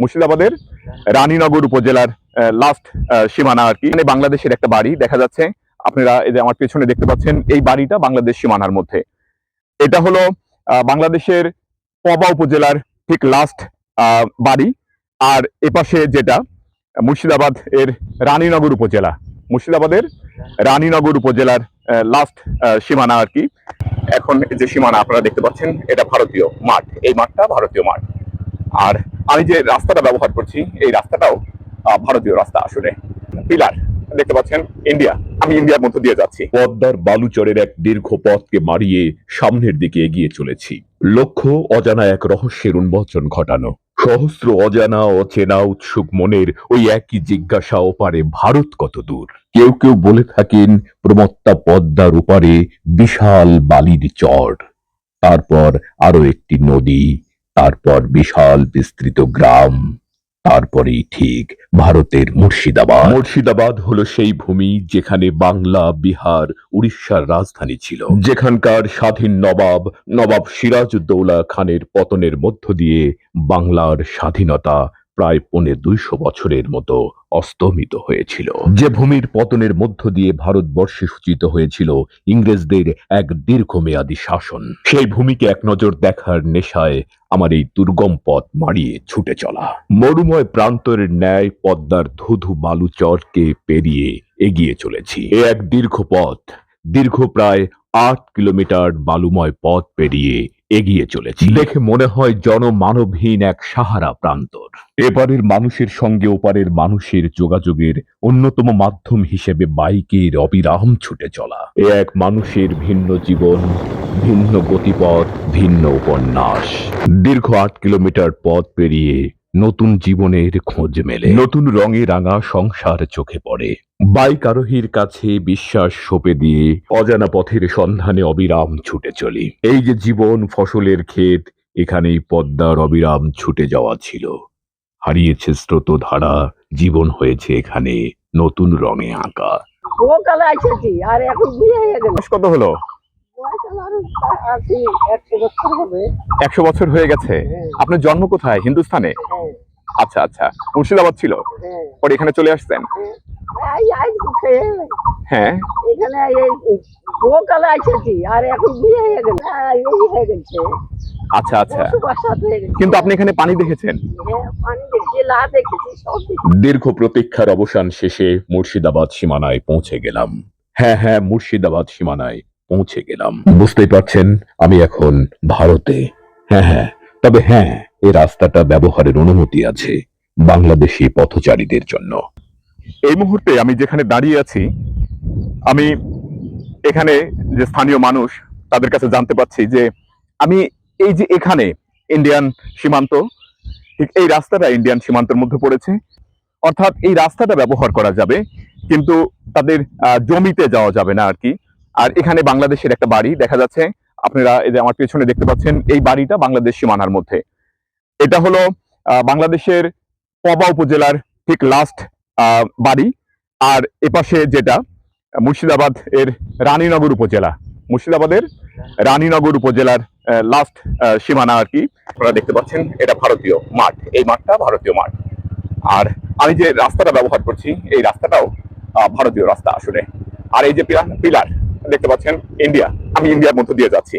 মুর্শিদাবাদের রানীনগর উপজেলার লাস্ট সীমানা আর কি। মানে বাংলাদেশের একটা বাড়ি দেখা যাচ্ছে। আপনারা এই যে আমার পেছনে দেখতে পাচ্ছেন, এই বাড়িটা বাংলাদেশ সীমানার মধ্যে। এটা হলো বাংলাদেশের পবা উপজেলার ঠিক লাস্ট বাড়ি। আর এপাশে যেটা, মুর্শিদাবাদ এর রানীনগর উপজেলা। মুর্শিদাবাদের রানীনগর উপজেলার লাস্ট সীমানা আর কি। এখন যে সীমানা আপনারা দেখতে পাচ্ছেন, এটা ভারতীয় মাঠ। এই মাঠটা ভারতীয় মাঠ। আর আমি যে রাস্তাটা ব্যবহার করছি, এই রাস্তাটাও ভারতীয় রাস্তা আসলে। পিলার, দেখতে পাচ্ছেন, ইন্ডিয়া। আমি ইন্ডিয়ার মধ্য দিয়ে যাচ্ছি। পদ্মার বালুচরের এক দীর্ঘ পথকে মারিয়ে সামনের দিকে এগিয়ে চলেছি। লক্ষ্য অজানা এক রহস্যের উন্মোচন ঘটানো। সহস্র অজানা অচেনা উৎসুক মনের ওই একই জিজ্ঞাসা ওপারে ভারত কত দূর? কেউ কেউ বলে থাকেন, প্রমত্তা পদ্মার ওপারে বিশাল বালির চর। তারপর আরও একটি নদী তারপর বিশাল বিস্তৃত গ্রাম তারপরেই ঠিক ভারতের মুর্শিদাবাদ। মুর্শিদাবাদ হলো সেই ভূমি যেখানে বাংলা বিহার উড়িষ্যার রাজধানী ছিল। যেখানকার স্বাধীন নবাব নবাব সিরাজউদ্দৌলা খানের পতনের মধ্য দিয়ে বাংলার স্বাধীনতা প্রায় পৌনে দুইশো বছরের মতো অস্তমিত হয়েছিল। যে ভূমির পতনের মধ্য দিয়ে ভারতবর্ষে সূচিত হয়েছিল ইংরেজদের এক দীর্ঘমেয়াদী শাসন। সেই ভূমিকে এক নজর দেখার নেশায় আমার এই দুর্গম পথ মারিয়ে ছুটে চলা। মরুময় প্রান্তরের ন্যায় পদ্মার ধুধু বালু চরকে পেরিয়ে এগিয়ে চলেছি। এ এক দীর্ঘ পথ, দীর্ঘ প্রায় আট কিলোমিটার বালুময় পথ পেরিয়ে এগিয়ে চলেছি। দেখে মনে হয় জনমানবহীন এক সাহারা প্রান্তর। এপারের মানুষের সঙ্গে ওপারের মানুষের যোগাযোগের অন্যতম মাধ্যম হিসেবে বাইকের অবিরাম ছুটে চলা। এ এক মানুষের ভিন্ন জীবন, ভিন্ন গতিপথ, ভিন্ন উপন্যাস। দীর্ঘ আট কিলোমিটার পথ পেরিয়ে নতুন জীবনের খোঁজ মেলে। নতুন রঙে রাঙা সংসার চোখে পড়ে। বাইক আরোহীর কাছে বিশ্বাস সঁপে দিয়ে অজানা পথের সন্ধানে অবিরাম ছুটে চলি। এই যে জীবন ফসলের ক্ষেত এখানেই পদ্মার অবিরাম ছুটে যাওয়া ছিল। হারিয়েছে স্রোতধারা জীবন হয়েছে এখানে নতুন রঙে আঁকা। সকালে এসেছি আর এখন বিয়ে হয়ে গেল কত হলো? একশো বছর হয়ে গেছে। হ্যাঁ, আপনার জন্ম কোথায়? হিন্দুস্তানে হ্যাঁ, আচ্ছা আচ্ছা। মুর্শিদাবাদ ছিল? হ্যাঁ। পরে এখানে চলে আসছেন? হ্যাঁ। এখানে এই সকালে আর এখন বিয়ে হয়ে গেল হ্যাঁ, হয়ে গেছে। আচ্ছা আচ্ছা। কিন্তু আপনি এখানে পানি দেখেছেন? হ্যাঁ। দীর্ঘ প্রতীক্ষার অবসান শেষে মুর্শিদাবাদ সীমানায় পৌঁছে গেলাম। হ্যাঁ হ্যাঁ মুর্শিদাবাদ সীমানায় পৌঁছে গেলাম। বুঝতেই পারছেন আমি এখন ভারতে। হ্যাঁ হ্যাঁ। তবে হ্যাঁ এই রাস্তাটা ব্যবহারের অনুমতি আছে বাংলাদেশি পথচারীদের জন্য। এই মুহূর্তে আমি যেখানে দাঁড়িয়ে আছি, আমি এখানে যে স্থানীয় মানুষ, তাদের কাছে জানতে পারছি যে আমি এই যে এখানে ইন্ডিয়ান সীমান্ত, ঠিক এই রাস্তাটা ইন্ডিয়ান সীমান্তের মধ্যে পড়েছে। অর্থাৎ এই রাস্তাটা ব্যবহার করা যাবে, কিন্তু তাদের জমিতে যাওয়া যাবে না আর কি আর এখানে বাংলাদেশের একটা বাড়ি দেখা যাচ্ছে। আপনারা এই যে আমার পেছনে দেখতে পাচ্ছেন, এই বাড়িটা বাংলাদেশ সীমানার মধ্যে। এটা হলো বাংলাদেশের পবা উপজেলার ঠিক লাস্ট বাড়ি। আর এপাশে যেটা, মুর্শিদাবাদ এর রানীনগর উপজেলা। মুর্শিদাবাদের রানীনগর উপজেলার লাস্ট সীমানা আর কি। আপনারা দেখতে পাচ্ছেন, এটা ভারতীয় মাঠ। এই মাঠটা ভারতীয় মাঠ। আর আমি যে রাস্তাটা ব্যবহার করছি, এই রাস্তাটাও ভারতীয় রাস্তা আসলে। আর এই যে পিলার, দেখতে পাচ্ছেন ইন্ডিয়া আমি ইন্ডিয়ার মধ্য দিয়ে যাচ্ছি।